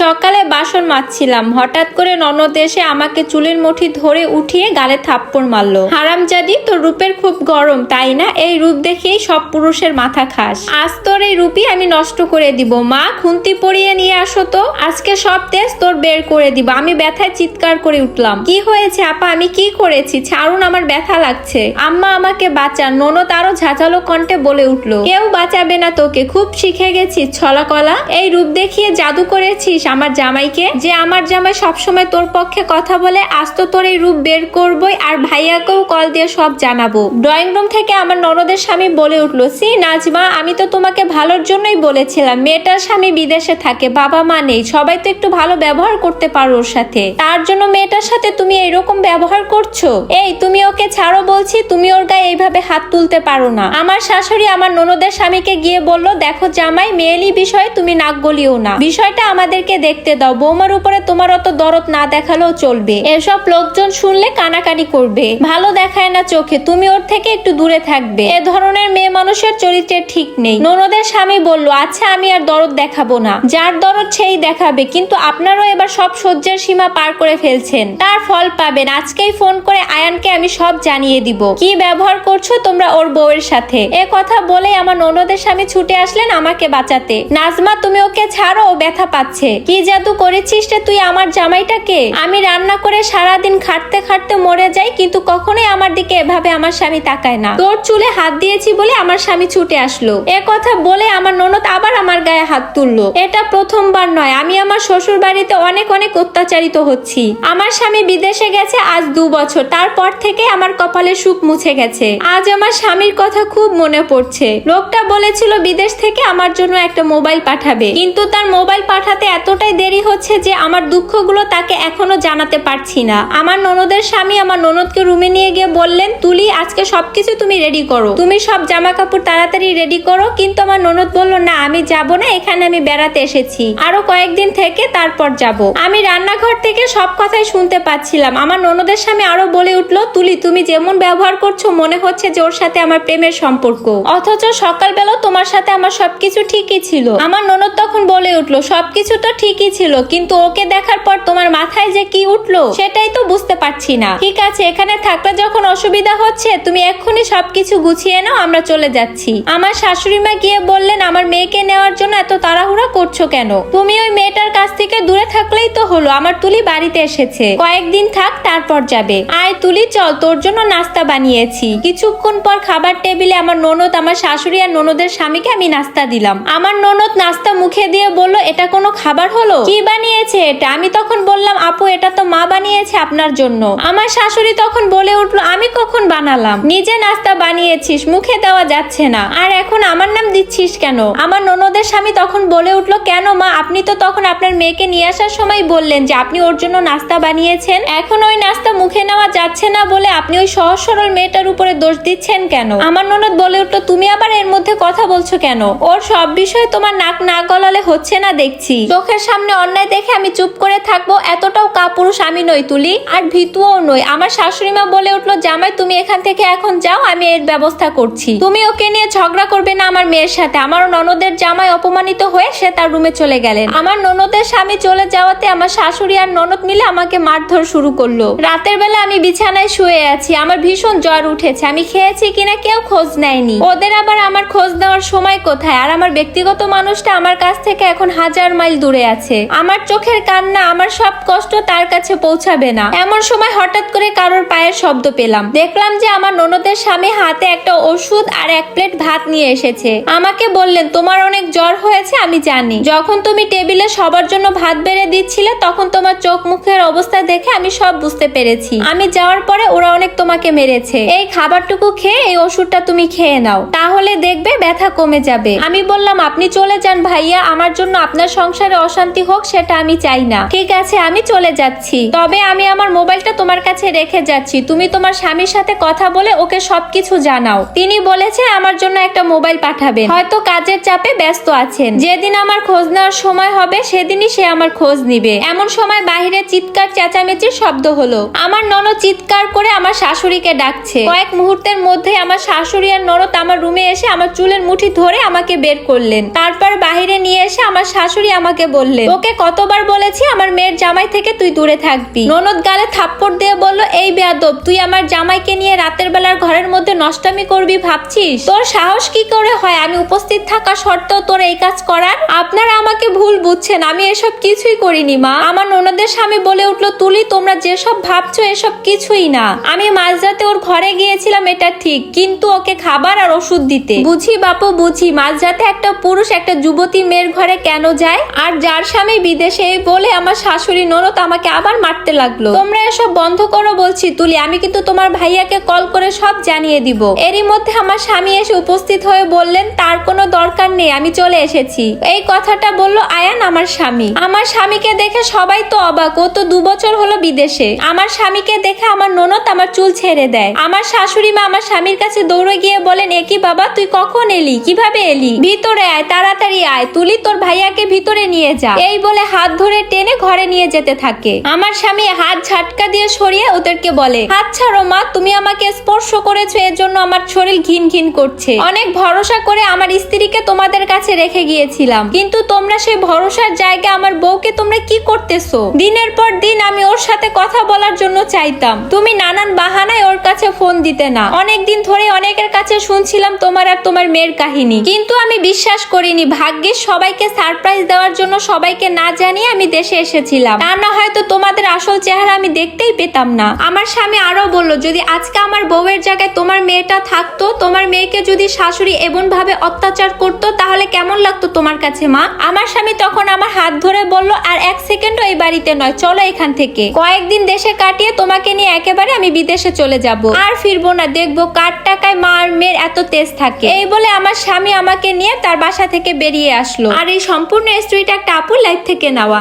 সকালে বাসন মাজছিলাম। হঠাৎ করে ননদ এসে আমাকে চুলের মুঠি ধরে উঠিয়ে গালে থাপ্পড় মারলো। হারামজাদি তোর রূপের খুব গরম, তাই না? এই রূপ দেখেই সব পুরুষের মাথা খাস। আজ তোর এই রূপই আমি নষ্ট করে দিব। মা, খুন্তি পরিয়ে নিয়ে আসো তো। আজকে সব তেজ তোর বের করে দিব। আমি ব্যথায় চিৎকার করে উঠলাম। কি হয়েছে, আপা? আমি কি করেছি? ছাড়ুন, আমার ব্যথা লাগছে। আম্মা আমাকে বাঁচান। ননদ আরও ঝাঁঝালো কণ্ঠে বলে উঠল, কেউ বাঁচাবে না তোকে। খুব শিখে গেছিস, ছলাকলা। এই রূপ দেখিয়ে জাদু করেছিস আমার জামাইকে? যে আমার জামাই সবসময় তোর পক্ষে কথা বলে, আজ তো তোর এই রূপ বের করবই আর ভাইয়াকেও কল দিয়ে সব জানাব। ড্রয়িং রুম থেকে আমার ননদের স্বামী বলে উঠল সি নাজমা, আমি তো তোমাকে ভালোর জন্যই বলেছিলাম, মেয়েটার স্বামী বিদেশে থাকে, বাবা মা নেই, সবাই তো একটু ভালো ব্যবহার করতে পারো ওর সাথে। তার জন্য মেয়েটার সাথে তুমি এরকম ব্যবহার করছ? এই, তুমি ওকে ছাড়ো বলছি, তুমি ওর গায়ে এইভাবে হাত তুলতে পারো না। আমার শাশুড়ি আমার ননদের স্বামীকে গিয়ে বলল, দেখো জামাই, মেয়েলি বিষয়ে তুমি নাক গলিও না। বিষয়টা আমাদেরকে দেখতে দাও। বৌমার উপরে তোমার অত দরদ না দেখালেও চলবে। এসব লোকজন শুনলে কানাকানি করবে। ভালো দেখায় না চোখে। তুমি ওর থেকে একটু দূরে থাকবে। এ ধরনের মেয়ে মানুষের চরিত্রের ঠিক নেই। ননদের স্বামী বলল আচ্ছা আমি আর দরদ দেখাবো না। যার দরদ সেই দেখাবে। কিন্তু আপনারও এবার সব সহ্যের সীমা পার করে ফেলছেন। তার ফল পাবেন। আজকেই ফোন করে আয়ানকে আমি সব জানিয়ে দিব। কি ব্যবহার করছ তোমরা ওর বউয়ের সাথে? এ কথা বলে আমার ননদের স্বামী ছুটে আসলেন আমাকে বাঁচাতে। নাজমা, তুমি ওকে ছাড়ো, ও ব্যথা পাচ্ছে। কি জাদু করেছিস রে তুই আমার জামাইটাকে? আমি রান্না করে সারাদিন খাটতে খাটতে মরে যাই, কিন্তু কখনোই আমার দিকে এভাবে আমার স্বামী তাকায় না। তোর চুলে হাত দিয়েছি বলে আমার স্বামী ছুটে আসলো। এ কথা বলে আমার ননদ আবার আমার গায়ে হাত তুললো। এটা প্রথমবার নয়, আমি আমার শ্বশুর বাড়িতে অনেক অনেক অত্যাচারিত হচ্ছি। আমার স্বামী বিদেশে গেছে আজ দু বছর, তারপর থেকে আমার কপালে সুখ মুছে গেছে। আজ আমার স্বামীর কথা খুব মনে পড়ছে। লোকটা বলেছিল বিদেশ থেকে আমার জন্য একটা মোবাইল পাঠাবে, কিন্তু তার মোবাইল পাঠাতে এতটাই দেরি হচ্ছে যে আমার দুঃখগুলো তাকে এখনও জানাতে পারছি না। আমার ননদের স্বামী আমার ননদকে রুমে নিয়ে গিয়ে বললেন, তুলি, আজকে সবকিছু তুমি রেডি করো। তুমি সব জামা কাপড় তাড়াতাড়ি রেডি করো। কিন্তু আমার ননদ বলল, না, আমি যাব না, এখানে আমি বেড়াতে এসেছি। আরও কয়েকদিন থেকে তারপর যাব। আমি রান্নাঘর থেকে সব কথাই শুনতে পাচ্ছিলাম। আমার ননদের স্বামী আরও বলে উঠল, তুলি, তুমি যেমন ব্যবহার করছ, মনে হচ্ছে যে ওর সাথে আমার প্রেমের সম্পর্ক। অথচ সকালবেলা তোমার সাথে আমার সবকিছু ঠিকই ছিল। আমার ননদ তখন বলে উঠল, সবকিছু তো ঠিকই ছিল, কিন্তু ওকে দেখার পর তোমার মাথায় যে কি উঠল, সেটাই তো বুঝতে পারছি না। ঠিক আছে, এখানে থাকলে যখন অসুবিধা হচ্ছে, তুমি এক্ষুনি সবকিছু গুছিয়ে নাও, আমরা চলে যাচ্ছি। আমার শাশুড়ি মা গিয়ে বললেন, আমার মেয়েকে নেওয়ার জন্য এত তাড়াহুড়া করছ কেন? তুমি ওই মেয়েটার কাছ থেকে দূরে থাকলেই তো হলো, আমার তুলি বাড়িতে এসেছে। কয়েকদিন থাক, তারপর যাবে। আয় তুলি, চল, তোর জন্য নাস্তা বানিয়েছি। কিছুক্ষণ পর খাবার টেবিলে আমার ননদ, আমার শাশুড়ি আর ননদের স্বামীকে আমি নাস্তা দিলাম। আমার ননদ নাস্তা মুখে দিয়ে বলল, এটা কোনো খাবার হলো? কি বানিয়েছে এটা? আমি তখন বললাম, আপু, এটা তো মা বানিয়েছে আপনার জন্য। আমার শাশুড়ি তখন বলে উঠল, আমি কখন বানালাম? নিজে নাস্তা বানিয়েছিস, মুখে দেওয়া যাচ্ছে না। আর এখন আমার নাম দিচ্ছিস কেন? আমার ননদের স্বামী তখন বলে উঠল, কেন মা, আপনি তো তখন আপনার মেয়েকে নিয়ে আসার সময় বললেন যে আপনি ওর জন্য নাস্তা বানিয়েছেন। এখন ওই নাস্তা মুখে নেওয়া যাচ্ছে না বলে আপনি ওই সহজ সরল মেয়েটার উপরে দোষ দিচ্ছেন কেন? আমার ননদ বলে উঠল, তুমি আবার এর মধ্যে কথা বলছো কেন? ওর সব বিষয়ে তোমার নাক না গলালে হচ্ছে না দেখছি। চোখের সামনে অন্যায় দেখে আমি চুপ করে থাকব, এতটাও কাপুরুষ আমি নই তুলি, আর ভীতুও নই। আমার শাশুড়ি মা বলে উঠল, জামাই, তুমি এখান থেকে এখন যাও, আমি এর ব্যবস্থা করছি। তুমি ওকে নিয়ে ঝগড়া করবে না আমার মেয়ের সাথে। আমার ননদের জামাই অপমানিত হয়ে সে তার রুমে চলে গেলেন। আমার ননদের স্বামী চলে যাওয়াতে আমার শাশুড়ি আর ননদ মিলে আমাকে মারধর শুরু করল। রাতের বেলা আমি বিছানায় শুয়ে আছি। আমার ভীষণ জ্বর উঠেছে। আমি খেয়েছি কিনা কেউ খোঁজ নেয়নি। ওদের আবার আমার খোঁজ নেওয়ার সময় কোথায়? আর আমার ব্যক্তিগত মানুষটা আমার কাছ থেকে এখন হাজার মাইল দূরে আছে। আমার চোখের কান্না, আমার সব কষ্ট তার কাছে পৌঁছাবে না। এমন সময় হঠাৎ করে কারোর পায়ের শব্দ পেলাম। দেখলাম যে আমার ননদের স্বামী হাতে একটা ওষুধ আর এক প্লেট ভাত নিয়ে এসেছে। আমাকে বললেন, তোমার অনেক জ্বর হয়েছে, আমি জানি। যখন তুমি টেবিলে সবার জন্য ভাত বেড়ে দিচ্ছিলে, তখন তোমার চোখ মুখের অবস্থা দেখে আমি সব বুঝতে পেরেছি। আমি যাওয়ার পরে ওরা অনেক তোমাকে মেরেছে। এই খাবারটুকু খেয়ে এই ওষুধটা তুমি খেয়ে নাও। তাহলে দেখবে ব্যথা কমে যাবে। আমি বললাম, আপনি চলে যান ভাইয়া, আমার জন্য আপনার সংসারে অশান্তি হোক, সেটা আমি চাই না। ঠিক আছে, আমি চলে যাচ্ছি। তবে আমি আমার মোবাইলটা তোমার কাছে রেখে যাচ্ছি। তুমি তোমার স্বামীর সাথে কথা বলে ওকে সবকিছু জানাও। তিনি বলেছে, আমার জন্য একটা মোবাইল পাঠাবেন। হয়তো কাজের চাপে ব্যস্ত আছেন। যেদিন আমার খোঁজ নেওয়ার সময় হবে, সেদিনই সে আমার খোঁজ নিবে। এমন সময় বাহিরে চিৎকার, চেঁচামেচির শব্দ হলো। আমার ননদ চিৎকার করে আমার শাশুড়িকে ডাকছে। কয়েক মুহূর্তের মধ্যে আমার শাশুড়ি আর ননদ আমার রুমে এসে আমার চুলের মুঠি ধরে আমাকে বের করলেন। তারপর বাহিরে নিয়ে এসে আমার শাশুড়ি আমাকে বলল বললেন, তোকে কতবার বলেছি আমার মেয়ের জামাই থেকে তুই দূরে থাকবি? ননদ গালে থাপ্পড় দিয়ে বলল, এই বেয়াদব, তুই আমার জামাইকে নিয়ে রাতের বেলার ঘরের মধ্যে নষ্টামি করবি ভাবছিস? তোর সাহস কি করে হয়? আমি উপস্থিত থাকা সত্ত্বেও তোর এই কাজ করার? আপনারা আমাকে ভুল বুঝছেন, আমি এসব কিছুই করিনি, মা। আমার ননদের স্বামী বলে উঠল, তুলি, তোমরা যেসব ভাবছ এসব কিছুই না। আমি মাঝরাতে ওর ঘরে গিয়েছিলাম, এটা ঠিক, কিন্তু ওকে খাবার আর ওষুধ দিতে। বুঝি বাপু, বুঝি, মাঝরাতে একটা পুরুষ একটা যুবতী মেয়ের ঘরে কেন যায়? আর যার স্বামী বিদেশে বলে আমার শাশুড়ি ননদ আমাকে আবার মারতে লাগল। তোমরা এসব বন্ধ করো বলছি তুলি, আমি কিন্তু তোমার ভাইয়াকে কল করে সব জানিয়ে দিব। এরই মধ্যে আমার স্বামী এসে উপস্থিত হয়ে বললেন, তার কোনো দরকার নেই, আমি চলে এসেছি। এই কথাটা বলল আয়ান, আমার স্বামী। আমার স্বামীকে দেখে সবাই তো অবাক, ও তো দু বছর হলো বিদেশে। আমার স্বামীকে দেখে আমার ননদ আমার চুল ছেড়ে দেয়। আমার শাশুড়ি মা আমার স্বামীর কাছে দৌড়ে গিয়ে বলেন একই বাবা, তুই কখন এলি? কীভাবে এলি? ভিতরে আয়, তাড়াতাড়ি আয়। তুলি তোর ভাইয়াকে ভিতরে নিয়ে যা এই বলে হাত ধরে টেনে ঘরে নিয়ে যেতে থাকে। আমার স্বামী হাত ঝাটকা দিয়ে সরিয়ে ওদেরকে বলে, হাত ছাড়ো মা, তুমি আমাকে স্পর্শ করেছ, এর জন্য আমার শরীর ঘিন ঘিন করছে। অনেক ভরসা করে আমার স্ত্রীকে তোমাদের কাছে রেখে গিয়েছিলাম। কিন্তু তোমরা সেই ভরসার জায়গায় আমার বউকে তোমরা কি করতেছো? দিনের পর দিন আমি ওর সাথে কথা বলার জন্য চাইতাম। তুমি নানান বাহানায় ওর কাছে ফোন দিতে না। অনেক দিন ধরে অনেকের কাছে শুনছিলাম তোমার আর তোমার মেয়ের কাহিনী। কিন্তু আমি বিশ্বাস করিনি ভাগ্যের সবাইকে সারপ্রাইজ দেওয়ার জন্য সবাইকে না জানিয়ে আমি দেশে এসেছিলাম। তা না হয়তো তোমাদের আসল চেহারা আমি দেখতেই পেতাম না। আমার স্বামী আরও বলল, যদি আজকে আমার বউয়ের জায়গায় তোমার মেয়েটা থাকতো, তোমার মেয়েকে যদি শাশুড়ি এমন ভাবে অত্যাচার করতো, তাহলে কেমন লাগতো তোমার কাছে, মা? আমার স্বামী তখন আমার হাত ধরে বলল, আর এক সেকেন্ডও এই বাড়িতে নয়, চলো এখান থেকে। কয়েকদিন দেশে কাটিয়ে তোমাকে নিয়ে একেবারে আমি বিদেশে চলে যাব। আর ফিরবো না, দেখব কার টাকায় মা আর মেয়ের এত তেজ থাকে। এই বলে আমার স্বামী আমাকে নিয়ে তার বাসা থেকে বেরিয়ে আসলো। আর এই সম্পূর্ণ স্টোরিটা একটা আপুর লাইফ থেকে নেওয়া।